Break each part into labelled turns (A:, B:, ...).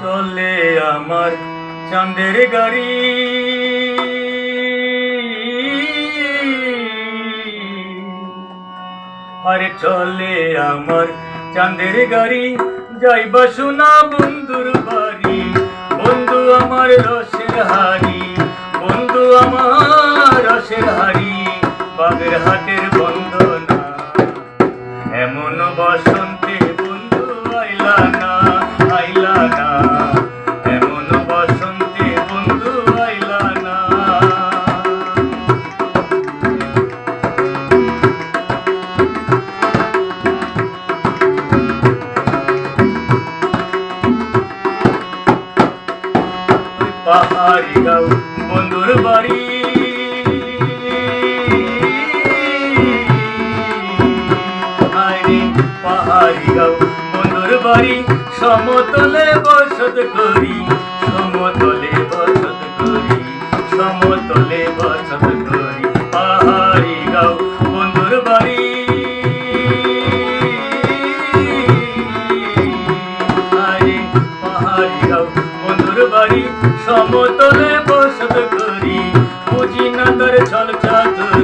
A: চলে আমার চাঁদের গাড়ি। আরে চলে আমার চাঁদের গাড়ি যাইবা শোনা বন্ধুর বাড়ি। বন্ধু আমার রসের হাড়ি, বন্ধু আমার রসের হাড়ি। বাগের বন্ধুর বাড়ি। পাহাড়ি গাও, বন্ধুর বাড়ি। সমতলে বসত করি, সমতলে বসত করি, সমতলে বসত করি পাহাড়ি গাও, বন্ধুর বাড়ি। পাহাড়ি গাও, বন্ধুর বাড়ি, সমতলে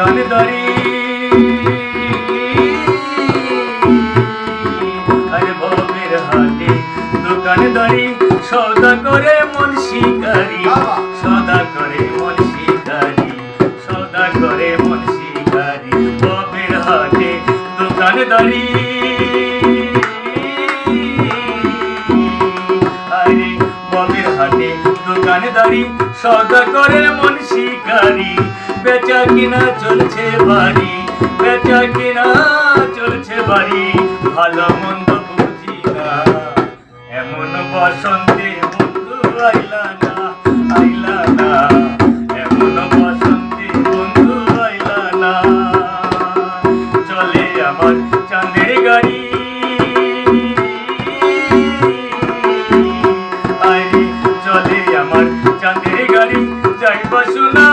A: দোকানদারি আরে ভবের হাটে দোকানদারি সদা করে মন শিকারি সদা করে মন শিকারি সদা করে মন শিকারি। ভবের হাটে দোকানদারি আরে হাটে দোকানদারি সদা করে মন শিকারি বেচা কিনা চলছে বাড়ি, বেচা কিনা চলছে বাড়ি, ভালো মন্দ বুঝি না। এমন বসন্তে বন্ধু আইলা না আইলা না। এমন বসন্তে বন্ধু আইলা না। চলে আমার চাঁদের গাড়ি। চলে আমার চাঁদের গাড়ি, যাইবা শোনা